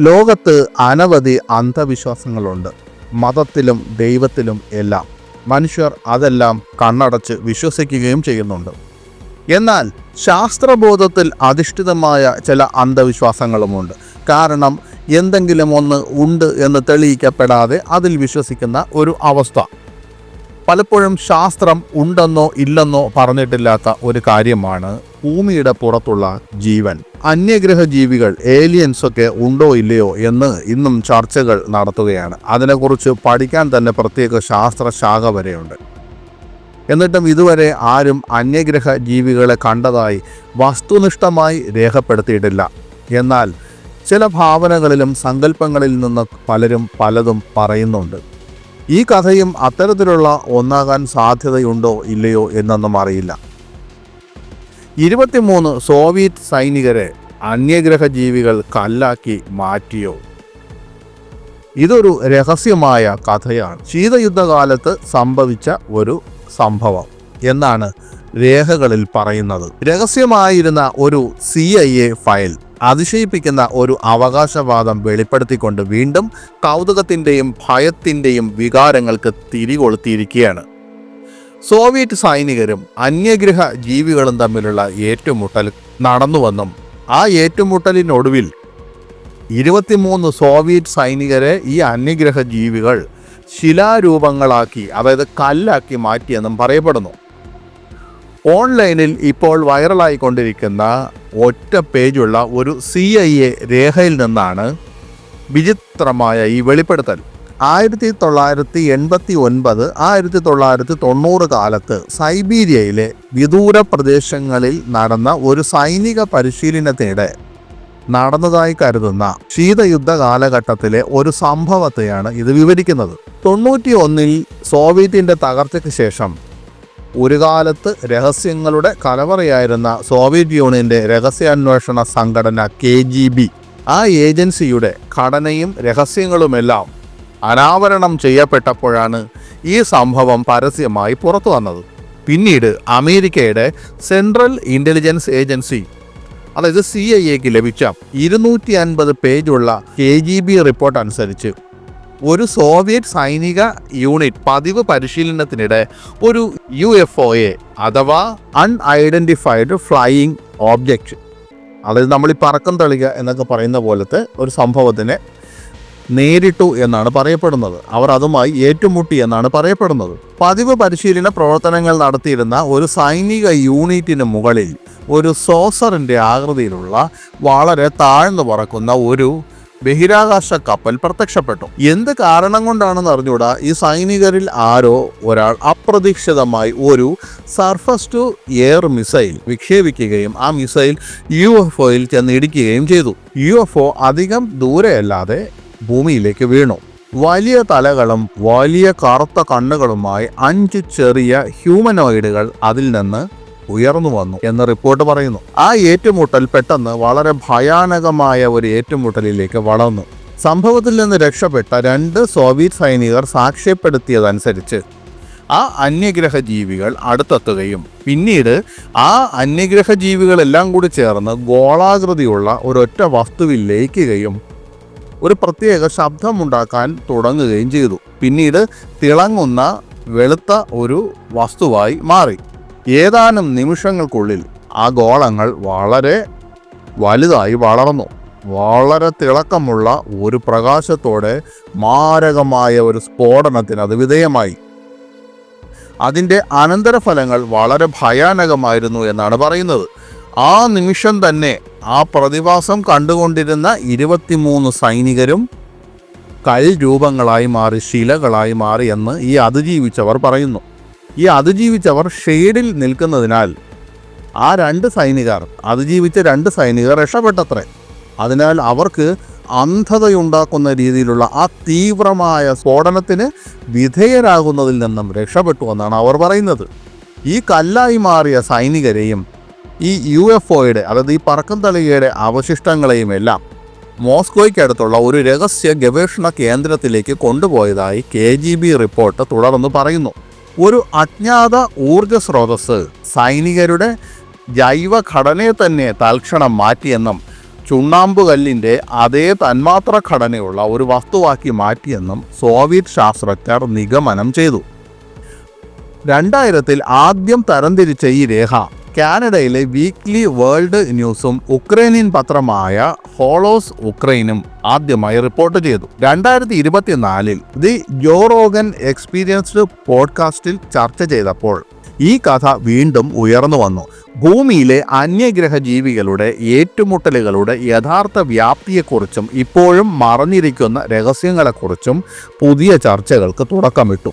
ലോകത്ത് അനവധി അന്ധവിശ്വാസങ്ങളുണ്ട്. മതത്തിലും ദൈവത്തിലും എല്ലാം. മനുഷ്യർ അതെല്ലാം കണ്ണടച്ച് വിശ്വസിക്കുകയും ചെയ്യുന്നുണ്ട്. എന്നാൽ ശാസ്ത്രബോധത്തിൽ അധിഷ്ഠിതമായ ചില അന്ധവിശ്വാസങ്ങളുമുണ്ട്. കാരണം എന്തെങ്കിലും ഒന്ന് ഉണ്ട് എന്ന് തെളിയിക്കപ്പെടാതെ അതിൽ വിശ്വസിക്കുന്ന ഒരു അവസ്ഥ. പലപ്പോഴും ശാസ്ത്രം ഉണ്ടെന്നോ ഇല്ലെന്നോ പറഞ്ഞിട്ടില്ലാത്ത ഒരു കാര്യമാണ് ഭൂമിയുടെ പുറത്തുള്ള ജീവൻ. അന്യഗ്രഹ ജീവികൾ ഏലിയൻസ് ഒക്കെ ഉണ്ടോ ഇല്ലയോ എന്ന് ഇന്നും ചർച്ചകൾ നടത്തുകയാണ്. അതിനെക്കുറിച്ച് പഠിക്കാൻ തന്നെ പ്രത്യേക ശാസ്ത്രശാഖ വരെയുണ്ട്. എന്നിട്ടും ഇതുവരെ ആരും അന്യഗ്രഹ ജീവികളെ കണ്ടതായി വസ്തുനിഷ്ഠമായി രേഖപ്പെടുത്തിയിട്ടില്ല. എന്നാൽ ചില ഭാവനകളിലും സങ്കല്പങ്ങളിൽ നിന്ന് പലരും പലതും പറയുന്നുണ്ട്. ഈ കഥയും അത്തരത്തിലുള്ള ഒന്നാകാൻ സാധ്യതയുണ്ടോ ഇല്ലയോ എന്നൊന്നും അറിയില്ല. ഇരുപത്തിമൂന്ന് സോവിയറ്റ് സൈനികരെ അന്യഗ്രഹ ജീവികൾ കല്ലാക്കി മാറ്റിയോ? ഇതൊരു രഹസ്യമായ കഥയാണ്. ശീതയുദ്ധകാലത്ത് സംഭവിച്ച ഒരു സംഭവം എന്നാണ് രേഖകളിൽ പറയുന്നത്. രഹസ്യമായിരുന്ന ഒരു സി ഐ എ ഫയൽ അതിശയിപ്പിക്കുന്ന ഒരു അവകാശവാദം വെളിപ്പെടുത്തിക്കൊണ്ട് വീണ്ടും കൗതുകത്തിന്റെയും ഭയത്തിന്റെയും വികാരങ്ങൾക്ക് തിരികൊളുത്തിയിരിക്കുകയാണ്. സോവിയറ്റ് സൈനികരും അന്യഗ്രഹ ജീവികളും തമ്മിലുള്ള ഏറ്റുമുട്ടൽ നടന്നുവെന്നും ആ ഏറ്റുമുട്ടലിനൊടുവിൽ ഇരുപത്തിമൂന്ന് സോവിയറ്റ് സൈനികരെ ഈ അന്യഗ്രഹ ജീവികൾ ശിലാരൂപങ്ങളാക്കി അതായത് കല്ലാക്കി മാറ്റിയെന്നും പറയപ്പെടുന്നു. ഓൺലൈനിൽ ഇപ്പോൾ വൈറലായിക്കൊണ്ടിരിക്കുന്ന ഒറ്റ പേജുള്ള ഒരു സി ഐ എ രേഖയിൽ നിന്നാണ് വിചിത്രമായ ഈ വെളിപ്പെടുത്തൽ. ആയിരത്തി തൊള്ളായിരത്തി എൺപത്തി ഒൻപത് ആയിരത്തി തൊള്ളായിരത്തി തൊണ്ണൂറ് കാലത്ത് സൈബീരിയയിലെ വിദൂര പ്രദേശങ്ങളിൽ നടന്ന ഒരു സൈനിക പരിശീലനത്തിനിടെ നടന്നതായി കരുതുന്ന ശീതയുദ്ധ കാലഘട്ടത്തിലെ ഒരു സംഭവത്തെയാണ് ഇത് വിവരിക്കുന്നത്. തൊണ്ണൂറ്റി ഒന്നിൽ സോവിയറ്റിന്റെ തകർച്ചയ്ക്ക് ശേഷം ഒരു കാലത്ത് രഹസ്യങ്ങളുടെ കലവറയായിരുന്ന സോവിയറ്റ് യൂണിയന്റെ രഹസ്യാന്വേഷണ സംഘടന കെ ജി ബി. ആ ഏജൻസിയുടെ ഘടനയും രഹസ്യങ്ങളുമെല്ലാം അനാവരണം ചെയ്യപ്പെട്ടപ്പോഴാണ് ഈ സംഭവം പരസ്യമായി പുറത്തു വന്നത്. പിന്നീട് അമേരിക്കയുടെ സെൻട്രൽ ഇന്റലിജൻസ് ഏജൻസി അതായത് സി ഐ എക്ക് ലഭിച്ച ഇരുന്നൂറ്റി അൻപത് പേജുള്ള കെ ജി ബി റിപ്പോർട്ട് അനുസരിച്ച് ഒരു സോവിയറ്റ് സൈനിക യൂണിറ്റ് പതിവ് പരിശീലനത്തിനിടെ ഒരു യു എഫ് ഒ എ അഥവാ അൺഐഡന്റിഫൈഡ് ഫ്ലൈയിങ് ഓബ്ജക്റ്റ് അതായത് നമ്മൾ ഈ പറക്കം തളിക എന്നൊക്കെ പറയുന്ന പോലത്തെ ഒരു സംഭവത്തിനെ നേരിട്ടു എന്നാണ് പറയപ്പെടുന്നത്. അവർ അതുമായി ഏറ്റുമുട്ടി എന്നാണ് പറയപ്പെടുന്നത്. പതിവ് പരിശീലന പ്രവർത്തനങ്ങൾ നടത്തിയിരുന്ന ഒരു സൈനിക യൂണിറ്റിന് മുകളിൽ ഒരു സോസറിന്റെ ആകൃതിയിലുള്ള വളരെ താഴ്ന്നു പറക്കുന്ന ഒരു ബഹിരാകാശ കപ്പൽ പ്രത്യക്ഷപ്പെട്ടു. എന്ത് കാരണം കൊണ്ടാണെന്ന് അറിഞ്ഞുകൂടാ? ഈ സൈനികരിൽ ആരോ ഒരാൾ അപ്രതീക്ഷിതമായി ഒരു സർഫസ് ടു എയർ മിസൈൽ വിക്ഷേപിക്കുകയും ആ മിസൈൽ യു എഫ് ഒയിൽ ചെന്ന് ഇടിക്കുകയും ചെയ്തു. യു എഫ് ഒ അധികം ദൂരെയല്ലാതെ ഭൂമിയിലേക്ക് വീണു. വലിയ തലകളും വലിയ കറുത്ത കണ്ണുകളുമായി അഞ്ച് ചെറിയ ഹ്യൂമനോയിഡുകൾ അതിൽ നിന്ന് ഉയർന്നു വന്നു എന്ന് റിപ്പോർട്ട് പറയുന്നു. ആ ഏറ്റുമുട്ടൽ പെട്ടെന്ന് വളരെ ഭയാനകമായ ഒരു ഏറ്റുമുട്ടലിലേക്ക് വളർന്നു. സംഭവത്തിൽ നിന്ന് രക്ഷപ്പെട്ട രണ്ട് സോവിയറ്റ് സൈനികർ സാക്ഷ്യപ്പെടുത്തിയതനുസരിച്ച് ആ അന്യഗ്രഹ ജീവികൾ അടുത്തെത്തുകയും പിന്നീട് ആ അന്യഗ്രഹ ജീവികളെല്ലാം കൂടി ചേർന്ന് ഗോളാകൃതിയുള്ള ഒരൊറ്റ വസ്തുവിൽ ലയിക്കുകയും ഒരു പ്രത്യേക ശബ്ദമുണ്ടാക്കാൻ തുടങ്ങുകയും ചെയ്തു. പിന്നീട് തിളങ്ങുന്ന വെളുത്ത ഒരു വസ്തുവായി മാറി. ഏതാനും നിമിഷങ്ങൾക്കുള്ളിൽ ആ ഗോളങ്ങൾ വളരെ വലുതായി വളർന്നു. വളരെ തിളക്കമുള്ള ഒരു പ്രകാശത്തോടെ മാരകമായ ഒരു സ്ഫോടനത്തിന് അത് വിധേയമായി. അതിന്റെ അനന്തരഫലങ്ങൾ വളരെ ഭയാനകമായിരുന്നു എന്നാണ് പറയുന്നത്. ആ നിമിഷം തന്നെ ആ പ്രതിഭാസം കണ്ടുകൊണ്ടിരുന്ന ഇരുപത്തിമൂന്ന് സൈനികരും കൽ രൂപങ്ങളായി മാറി ശിലകളായി മാറി എന്ന് ഈ അതിജീവിച്ചവർ പറയുന്നു. ഈ അതിജീവിച്ചവർ ഷെയ്ഡിൽ നിൽക്കുന്നതിനാൽ ആ രണ്ട് സൈനികർ അതിജീവിച്ച രണ്ട് സൈനികർ രക്ഷപ്പെട്ടത്രേ. അതിനാൽ അവർക്ക് അന്ധതയുണ്ടാക്കുന്ന രീതിയിലുള്ള ആ തീവ്രമായ സ്ഫോടനത്തിന് വിധേയരാകുന്നതിൽ നിന്നും രക്ഷപ്പെട്ടു എന്നാണ് അവർ പറയുന്നത്. ഈ കല്ലായി മാറിയ സൈനികരെയും ഈ യു എഫ് ഒയുടെ അതായത് ഈ പറക്കം തളികയുടെ അവശിഷ്ടങ്ങളെയും എല്ലാം മോസ്കോയ്ക്കടുത്തുള്ള ഒരു രഹസ്യ ഗവേഷണ കേന്ദ്രത്തിലേക്ക് കൊണ്ടുപോയതായി കെ ജി ബി റിപ്പോർട്ട് തുടർന്ന് പറയുന്നു. ഒരു അജ്ഞാത ഊർജ സ്രോതസ് സൈനികരുടെ ജൈവഘടനയെ തന്നെ തൽക്ഷണം മാറ്റിയെന്നും ചുണ്ണാമ്പുകല്ലിന്റെ അതേ തന്മാത്ര ഘടനയുള്ള ഒരു വസ്തുവാക്കി മാറ്റിയെന്നും സോവിയറ്റ് ശാസ്ത്രജ്ഞർ നിഗമനം ചെയ്തു. രണ്ടായിരത്തിൽ ആദ്യം തരംതിരിച്ച ഈ രേഖ കാനഡയിലെ വീക്ക്ലി വേൾഡ് ന്യൂസും ഉക്രൈനിയൻ പത്രമായ ഹോളോസ് ഉക്രൈനും ആദ്യമായി റിപ്പോർട്ട് ചെയ്തു. രണ്ടായിരത്തി ഇരുപത്തിനാലിൽ ദി ജോറോഗൻ എക്സ്പീരിയൻസ്ഡ് പോഡ്കാസ്റ്റിൽ ചർച്ച ചെയ്തപ്പോൾ ഈ കഥ വീണ്ടും ഉയർന്നു വന്നു. ഭൂമിയിലെ അന്യഗ്രഹ ജീവികളുടെ ഏറ്റുമുട്ടലുകളുടെ യഥാർത്ഥ വ്യാപ്തിയെക്കുറിച്ചും ഇപ്പോഴും മറഞ്ഞിരിക്കുന്ന രഹസ്യങ്ങളെക്കുറിച്ചും പുതിയ ചർച്ചകൾക്ക് തുടക്കമിട്ടു.